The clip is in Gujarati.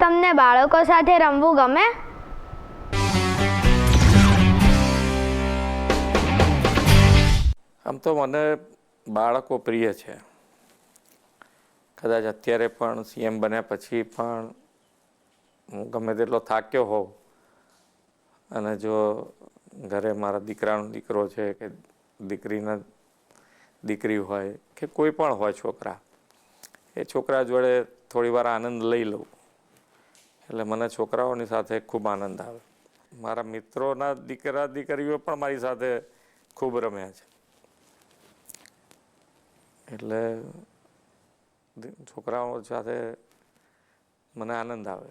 તમને બાળકો સાથે રમવું ગમે? આમ તો મને બાળકો પ્રિય છે. કદાચ અત્યારે પણ સીએમ બન્યા પછી પણ હું ગમે તેટલો થાક્યો હોઉં. અને જો ઘરે મારા દીકરાનો દીકરો છે કે દીકરીના દીકરી હોય કે કોઈ પણ હોય છોકરા, એ છોકરા જોડે થોડી વાર આનંદ લઈ લઉં. એટલે મને છોકરાઓની સાથે ખૂબ આનંદ આવે. મારા મિત્રોના દીકરા, દીકરીઓ પણ મારી સાથે ખૂબ રમ્યા છે. એટલે છોકરાઓ સાથે મને આનંદ આવે.